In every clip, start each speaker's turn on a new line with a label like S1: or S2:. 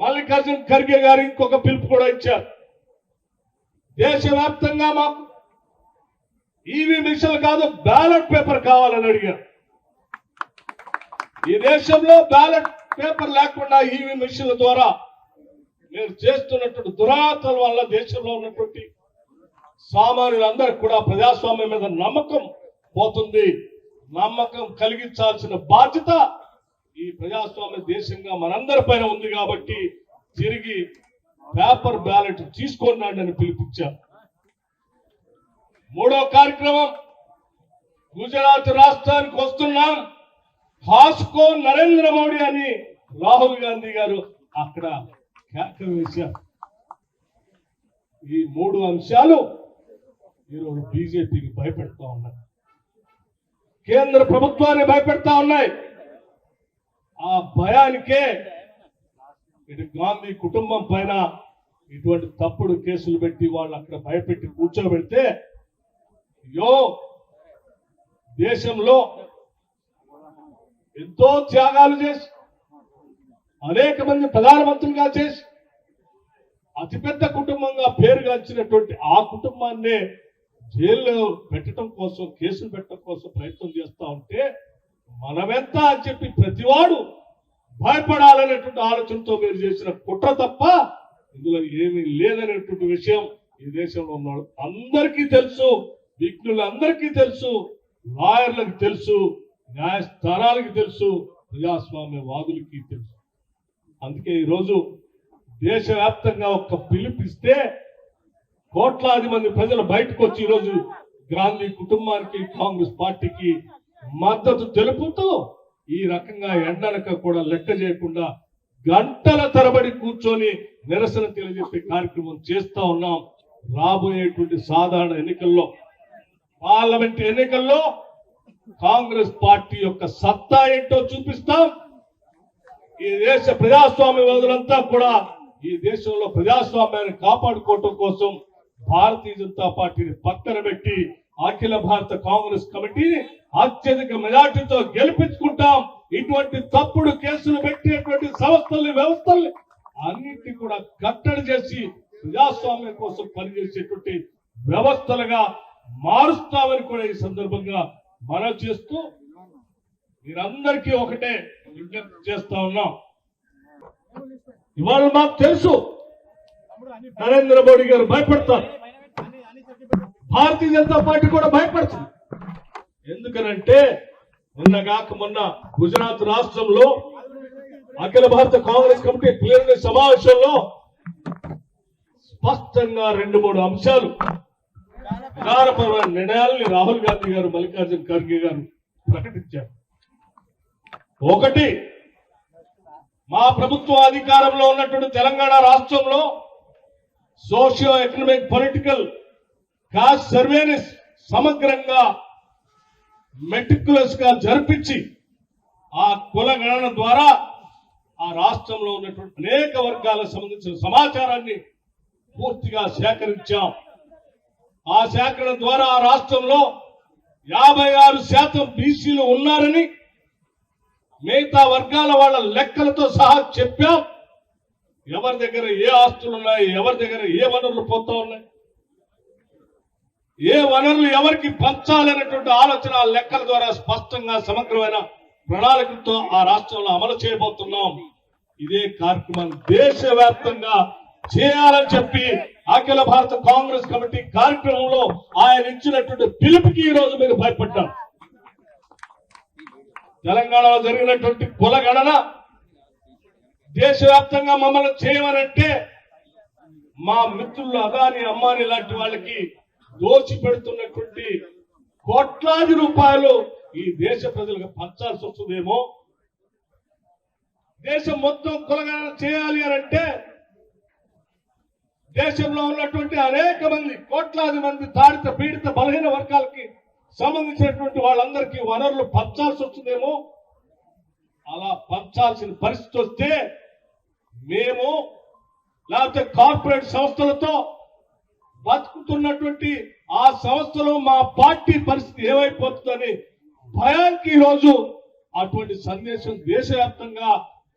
S1: మల్లికార్జున్ ఖర్గే గారు ఇంకొక పిలుపు కూడా ఇచ్చారు. దేశవ్యాప్తంగా మాకు ఈవీ మిషన్ కాదు బ్యాలెట్ పేపర్ కావాలని అడిగారు. ఈ దేశంలో బ్యాలెట్ పేపర్ లేకుండా ఈవీ మిషన్ల ద్వారా మీరు చేస్తున్నటువంటి దురాతల వల్ల దేశంలో ఉన్నటువంటి సామాన్యులందరికి కూడా ప్రజాస్వామ్యం మీద నమ్మకం పోతుంది. నమ్మకం కలిగించాల్సిన బాధ్యత ఈ ప్రజాస్వామ్య దేశంగా మనందరి పైన ఉంది కాబట్టి తిరిగి పేపర్ బ్యాలెట్ తీసుకోండి అని పిలిపించారు మూడో కార్యక్రమం గుజరాత్ రాష్ట్రానికి వస్తున్నాం. హాస్కో నరేంద్ర మోడీ అని రాహుల్ గాంధీ గారు అక్కడ కేక వేశారు. ఈ మూడు అంశాలు ఈరోజు బీజేపీకి భయపెడతా ఉన్నాయి. కేంద్ర ప్రభుత్వాన్ని భయపెడతా ఉన్నాయి. ఆ భయానికే ఇది గాంధీ కుటుంబం పైన ఇటువంటి తప్పుడు కేసులు పెట్టి వాళ్ళు అక్కడ భయపెట్టి కూర్చోబెడితే యో దేశంలో ఎంతో త్యాగాలు చేసి అనేక మంది ప్రధానమంత్రులుగా చేసి అతిపెద్ద కుటుంబంగా పేరుగాంచినటువంటి ఆ కుటుంబాన్నే జైల్లో పెట్టడం కోసం కేసులు పెట్టడం కోసం ప్రయత్నం చేస్తా ఉంటే మనమెంత అని చెప్పి ప్రతివాడు భయపడాలనేటువంటి ఆలోచనతో మీరు చేసిన కుట్ర తప్ప ఇందులో ఏమీ లేదనేటువంటి విషయం ఈ దేశంలో ఉన్నాడు అందరికీ తెలుసు విఘ్నులందరికీ తెలుసు లాయర్లకు తెలుసు న్యాయస్థానాలకి తెలుసు ప్రజాస్వామ్య వాదులకి తెలుసు. అందుకే ఈరోజు దేశవ్యాప్తంగా ఒక పిలుపిస్తే కోట్లాది మంది ప్రజలు బయటకు వచ్చి ఈరోజు గాంధీ కుటుంబానికి కాంగ్రెస్ పార్టీకి మద్దతు తెలుపుతూ ఈ రకంగా ఎండనక కూడా లెక్క చేయకుండా గంటల తరబడి కూర్చొని నిరసన తెలియజెప్పే కార్యక్రమం చేస్తా ఉన్నాం. రాబోయేటువంటి సాధారణ ఎన్నికల్లో పార్లమెంట్ ఎన్నికల్లో కాంగ్రెస్ పార్టీ యొక్క సత్తా ఏంటో చూపిస్తాం. ఈ దేశ ప్రజాస్వామ్యవాదులంతా కూడా ఈ దేశంలో ప్రజాస్వామ్యాన్ని కాపాడుకోవటం కోసం భారతీయ జనతా పార్టీని పక్కన పెట్టి అఖిల భారత కాంగ్రెస్ కమిటీని అత్యధిక మెజార్టీతో గెలిపించుకుంటాం. ఇటువంటి తప్పుడు కేసులు పెట్టేటువంటి సంస్థల్ని వ్యవస్థల్ని అన్నింటినీ కూడా కట్టడి చేసి ప్రజాస్వామ్యం కోసం పనిచేసేటువంటి వ్యవస్థలుగా మారుస్తామని కూడా ఈ సందర్భంగా మనం చేస్తూ మీరందరికీ ఒకటే విజ్ఞప్తి చేస్తా ఉన్నాం. ఇవాళ మాకు తెలుసు నరేంద్ర మోడీ గారు భయపడతారు. భారతీయ జనతా పార్టీ కూడా భయపడుతుంది. ఎందుకనంటే నిన్నగాక మొన్న గుజరాత్ రాష్ట్రంలో అఖిల భారత కాంగ్రెస్ కమిటీ క్లియర్ సమావేశంలో స్పష్టంగా రెండు మూడు అంశాలు విధానపరమైన నిర్ణయాలని రాహుల్ గాంధీ గారు మల్లికార్జున ఖర్గే గారు ప్రకటించారు. ఒకటి మా ప్రభుత్వం అధికారంలో ఉన్నటువంటి తెలంగాణ రాష్ట్రంలో సోషియో ఎకనామిక్ పొలిటికల్ కాస్ట్ సర్వేని సమగ్రంగా మెటిక్యులస్గా జరిపించి ఆ కుల గణన ద్వారా ఆ రాష్ట్రంలో ఉన్నటువంటి అనేక వర్గాలకు సంబంధించిన సమాచారాన్ని పూర్తిగా సేకరించాం. ఆ సేకరణ ద్వారా ఆ రాష్ట్రంలో యాభై ఆరు శాతం బీసీలు ఉన్నారని మిగతా వర్గాల వాళ్ళ లెక్కలతో సహా చెప్పాం. ఎవరి దగ్గర ఏ ఆస్తులు ఉన్నాయి ఎవరి దగ్గర ఏ వనరులు పోతా ఉన్నాయి ఏ వనరులు ఎవరికి పంచాలనేటువంటి ఆలోచన లెక్కల ద్వారా స్పష్టంగా సమగ్రమైన ప్రణాళికతో ఆ రాష్ట్రంలో అమలు చేయబోతున్నాం. ఇదే కార్యక్రమం దేశవ్యాప్తంగా చేయాలని చెప్పి అఖిల భారత కాంగ్రెస్ కమిటీ కార్యక్రమంలో ఆయన ఇచ్చినటువంటి పిలుపుకి ఈ రోజు మీరు భయపడ్డారు తెలంగాణలో జరిగినటువంటి కులగణన దేశవ్యాప్తంగా మమ్మల్ని చేయమనంటే మా మిత్రులు అదాని అమ్మాని లాంటి వాళ్ళకి దోచి పెడుతున్నటువంటి కోట్లాది రూపాయలు ఈ దేశ ప్రజలకు పంచాల్సి వస్తుందేమో? దేశం మొత్తం కులగణన చేయాలి అని అంటే దేశంలో ఉన్నటువంటి అనేక మంది కోట్లాది మంది తాడిత పీడిత బలహీన వర్గాలకి సంబంధించినటువంటి వాళ్ళందరికీ వనరులు పంచాల్సి వస్తుందేమో? అలా పంచాల్సిన పరిస్థితి వస్తే మేము లేకపోతే కార్పొరేట్ సంస్థలతో బతుకుతున్నటువంటి ఆ సంస్థలో మా పార్టీ పరిస్థితి ఏమైపోతుందని భయానికి ఈరోజు అటువంటి సందేశం దేశవ్యాప్తంగా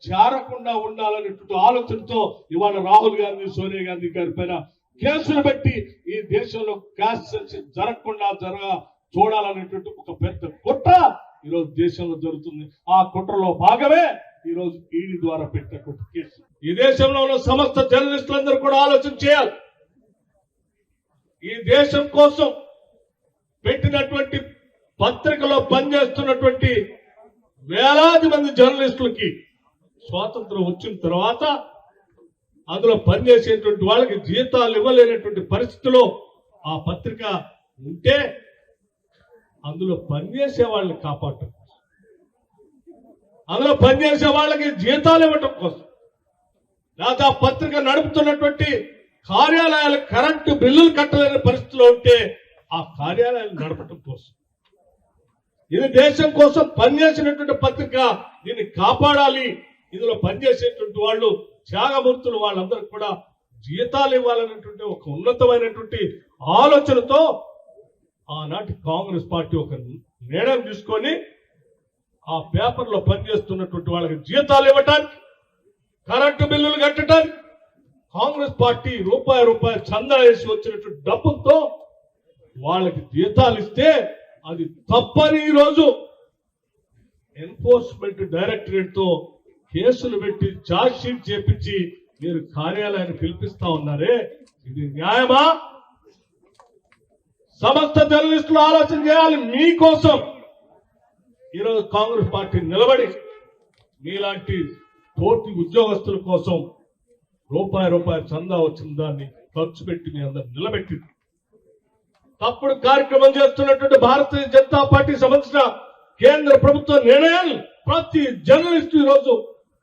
S1: చేరకుండా ఉండాలనేటువంటి ఆలోచనతో ఇవాళ రాహుల్ గాంధీ సోనియా గాంధీ గారి పైన కేసులు పెట్టి ఈ దేశంలో క్యాస్ట్ జరగకుండా జరగ చూడాలనేటువంటి ఒక పెద్ద కుట్ర ఈరోజు దేశంలో జరుగుతుంది. ఆ కుట్రలో భాగమే ఈరోజు ఈడీ ద్వారా పెట్టిన కేసు ఈ దేశంలో ఉన్న సమస్త జర్నలిస్టులందరూ కూడా ఆలోచన చేయాలి. ఈ దేశం కోసం పెట్టినటువంటి పత్రికలో పనిచేస్తున్నటువంటి వేలాది మంది జర్నలిస్టులకి స్వాతంత్రం వచ్చిన తర్వాత అందులో పనిచేసేటువంటి వాళ్ళకి జీతాలు ఇవ్వలేనటువంటి పరిస్థితిలో ఆ పత్రిక ఉంటే అందులో పనిచేసే వాళ్ళని కాపాడటం కోసం. అందులో పనిచేసే వాళ్ళకి జీతాలు ఇవ్వటం కోసం. లేదా పత్రిక నడుపుతున్నటువంటి కార్యాలయాలు కరెంటు బిల్లులు కట్టలేని పరిస్థితిలో ఉంటే ఆ కార్యాలయాలు నడపటం కోసం. ఇది దేశం కోసం పనిచేసినటువంటి పత్రిక దీన్ని కాపాడాలి. ఇందులో పనిచేసేటువంటి వాళ్ళు త్యాగమూర్తులు వాళ్ళందరూ కూడా జీతాలు ఇవ్వాలనేటువంటి ఒక ఉన్నతమైనటువంటి ఆలోచనతో ఆనాటి కాంగ్రెస్ పార్టీ ఒక నిర్ణయం తీసుకొని ఆ పేపర్లో పనిచేస్తున్నటువంటి వాళ్ళకి జీతాలు ఇవ్వటానికి కరెంటు బిల్లులు కట్టడానికి కాంగ్రెస్ పార్టీ రూపాయి రూపాయి చందా వేసి వచ్చినటువంటి డబ్బులతో వాళ్ళకి జీతాలు ఇస్తే అది తప్పని ఈరోజు ఎన్ఫోర్స్మెంట్ డైరెక్టరేట్తో కేసులు పెట్టి ఛార్జ్ షీట్ చేపించి మీరు కార్యాలయాన్ని పిలిపిస్తా ఉన్నారే. ఇది న్యాయమా? సమస్త జర్నలిస్టులు ఆలోచన చేయాలి మీకోసం. ఈరోజు కాంగ్రెస్ పార్టీ నిలబడి మీలాంటి తోటి ఉద్యోగస్తుల కోసం రూపాయి రూపాయి చందా వచ్చిన దాన్ని ఖర్చు పెట్టి మీ అందరు నిలబెట్టింది. తప్పుడు కార్యక్రమం చేస్తున్నటువంటి భారతీయ జనతా పార్టీ సంబంధించిన కేంద్ర ప్రభుత్వ నిర్ణయాలు ప్రతి జర్నలిస్ట్ రోజు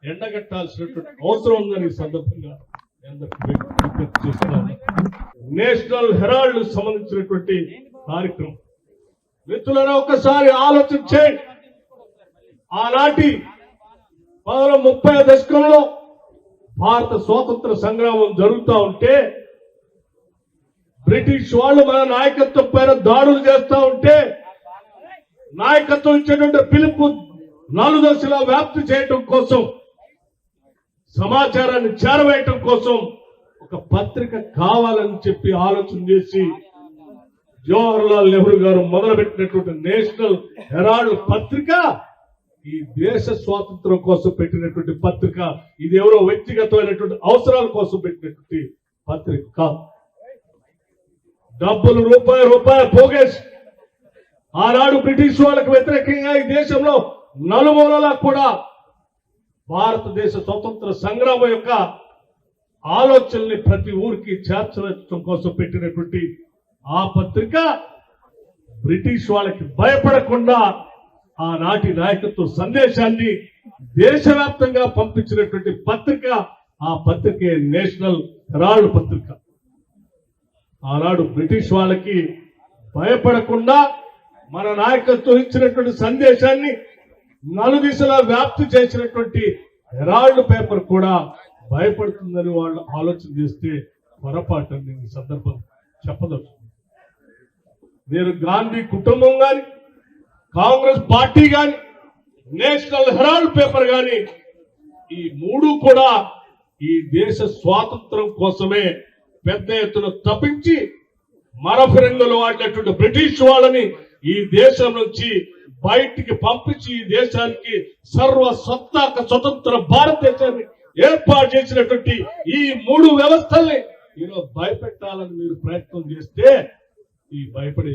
S1: ఎండగట్టాల్సినటువంటి అవసరం ఉందని ఈ సందర్భంగా విజ్ఞప్తి చేస్తున్నాను. నేషనల్ హెరాల్డ్ సంబంధించినటువంటి కార్యక్రమం. మిత్రులను ఒక్కసారి ఆలోచన చేయండి ఆనాటి పదహారు ముప్పై దశకంలో భారత స్వాతంత్ర సంగ్రామం జరుగుతూ ఉంటే బ్రిటిష్ వాళ్ళు మన నాయకత్వం పైన దాడులు చేస్తా ఉంటే నాయకత్వం ఇచ్చేటువంటి పిలుపు నాలుగుదశలా వ్యాప్తి చేయటం కోసం సమాచారాన్ని చేరవేయటం కోసం ఒక పత్రిక కావాలని చెప్పి ఆలోచన చేసి జవహర్ లాల్ నెహ్రూ గారు మొదలుపెట్టినటువంటి నేషనల్ హెరాల్డ్ పత్రిక ఈ దేశ స్వాతంత్రం కోసం పెట్టినటువంటి పత్రిక ఇది ఎవరో వ్యక్తిగతమైనటువంటి అవసరాల కోసం పెట్టినటువంటి పత్రిక కాదు. డబ్బులు రూపాయి రూపాయి పోగేసి ఆనాడు బ్రిటిష్ వాళ్ళకు వ్యతిరేకంగా ఈ దేశంలో నలుమూలలా కూడా భారతదేశ స్వతంత్ర సంగ్రామం యొక్క ఆలోచనల్ని ప్రతి ఊరికి చేర్చడం కోసం పెట్టినటువంటి ఆ పత్రిక బ్రిటిష్ వాళ్ళకి భయపడకుండా ఆనాటి నాయకత్వ సందేశాన్ని దేశవ్యాప్తంగా పంపించినటువంటి పత్రిక ఆ పత్రికే నేషనల్ హెరాల్డ్ పత్రిక. ఆనాడు బ్రిటిష్ వాళ్ళకి భయపడకుండా మన నాయకత్వం ఇచ్చినటువంటి సందేశాన్ని నలుదిశలా వ్యాప్తి చేసినటువంటి హెరాల్డ్ పేపర్ కూడా భయపడుతుందని వాళ్ళు ఆలోచన చేస్తే పొరపాటు ఈ సందర్భం చెప్పదలుచుకున్నాను నేను గాంధీ కుటుంబం కానీ కాంగ్రెస్ పార్టీ గాని నేషనల్ హెరాల్డ్ పేపర్ గాని ఈ మూడు కూడా ఈ దేశ స్వాతంత్రం కోసమే పెద్ద ఎత్తున తప్పించి మరఫిరంగులు వాడినటువంటి బ్రిటిష్ వాళ్ళని ఈ దేశం నుంచి బయటికి పంపించి ఈ దేశానికి సర్వ సత్తాక స్వతంత్ర భారతదేశాన్ని ఏర్పాటు చేసినటువంటి ఈ మూడు వ్యవస్థల్ని ఈరోజు భయపెట్టాలని మీరు ప్రయత్నం చేస్తే ఈ భయపడే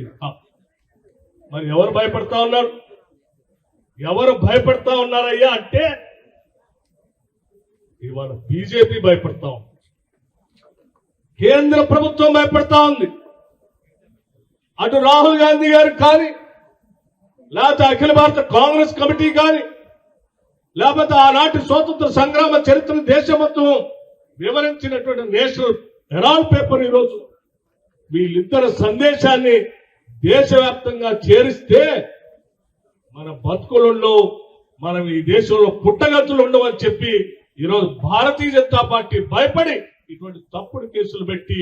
S1: మరి ఎవరు భయపడతా ఉన్నారు? ఎవరు భయపడతా ఉన్నారయ్యా అంటే ఇవాళ బీజేపీ భయపడతా ఉంది. కేంద్ర ప్రభుత్వం భయపడతా ఉంది. అటు రాహుల్ గాంధీ గారు కానీ లేకపోతే అఖిల భారత కాంగ్రెస్ కమిటీ కానీ లేకపోతే ఆనాటి స్వాతంత్ర సంగ్రామ చరిత్ర దేశం వివరించినటువంటి నేషనల్ హెరాల్డ్ పేపర్ ఈరోజు వీళ్ళిద్దరు సందేశాన్ని దేశవ్యాప్తంగా చేరిస్తే మన బతుకులలో మనం ఈ దేశంలో పుట్టగతులు ఉండవని చెప్పి ఈరోజు భారతీయ జనతా పార్టీ భయపడి ఇటువంటి తప్పుడు కేసులు పెట్టి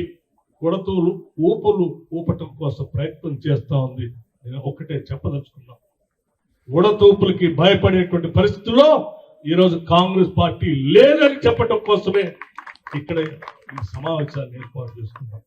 S1: కొడతూలు ఊపులు ఊపటం కోసం ప్రయత్నం చేస్తా ఉంది. నేను ఒకటే చెప్పదలుచుకున్నా. ఉడతూపులకి భయపడేటువంటి పరిస్థితుల్లో ఈరోజు కాంగ్రెస్ పార్టీ లేదని చెప్పటం కోసమే ఇక్కడ ఈ సమావేశాన్ని ఏర్పాటు చేసుకున్నాం.